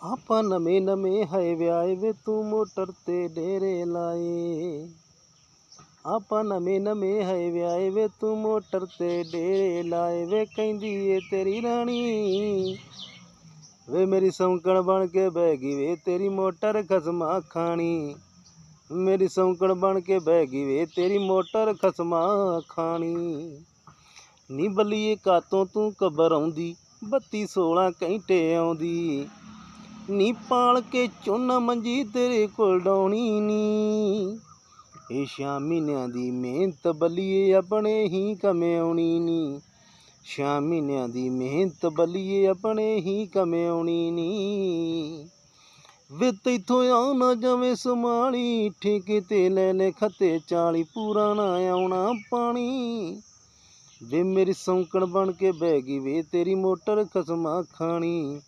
ਆਪਾਂ ਨਵੇਂ ਨਵੇਂ ਹੈ ਵਿਆਏ ਵੇ, ਤੂੰ ਮੋਟਰ ਤੇ ਡੇਰੇ ਲਾਏ। ਆਪਾਂ ਨਵੇਂ ਨਵੇਂ ਹੈ ਵਿਆਹੇ ਵੇ, ਤੂੰ ਮੋਟਰ ਤੇ ਡੇਰੇ ਲਾਏ। ਵੇ ਕਹਿੰਦੀ ਏ ਤੇਰੀ ਰਾਣੀ, ਵੇ ਮੇਰੀ ਸੌਂਕਣ ਬਣ ਕੇ ਬਹਿ ਗਈ ਵੇ ਤੇਰੀ ਮੋਟਰ ਖਸਮਾ ਖਾਣੀ। ਮੇਰੀ ਸੌਂਕਣ ਬਣ ਕੇ ਬਹਿ ਗਈ ਵੇ ਤੇਰੀ ਮੋਟਰ ਖਸਮਾ ਖਾਣੀ। ਨੀ ਬੱਲੀਏ ਕਾਤੋਂ ਤੂੰ ਕਬਰ ਆਉਂਦੀ ਬੱਤੀ 16 ਘੰਟੇ ਆਉਂਦੀ। ਨੀ ਪਾਲ ਕੇ ਚੁੰਨ ਮੰਜੀ ਤੇਰੇ ਕੋਲ ਡਾਉਣੀ ਨੀ। ਇਹ ਛਾਂ ਮਹੀਨਿਆਂ ਦੀ ਮਿਹਨਤ ਬੱਲੀਏ ਆਪਣੇ ਹੀ ਕਮਾਉਣੀ ਨੀ। ਛਾਂ ਮਹੀਨਿਆਂ ਦੀ ਮਿਹਨਤ ਬੱਲੀਏ ਆਪਣੇ ਹੀ ਕਮਾਉਣੀ ਨੀ। ਵੇ ਤੈਥੋਂ ਆ ਨਾ ਜਾਵੇਂ ਸਮਾਲੀ ਠੇਕੇ ਤੇ ਲੈ ਲੈ ਖਤੇ 40 ਪੂਰਾ ਨਾ ਆਉਣਾ ਪਾਣੀ। ਵੇ ਮੇਰੀ ਸੌਂਕਣ ਬਣ ਕੇ ਬਹਿ ਗਈ ਵੇ, ਤੇਰੀ ਮੋਟਰ ਖਸਮਾ ਖਾਣੀ।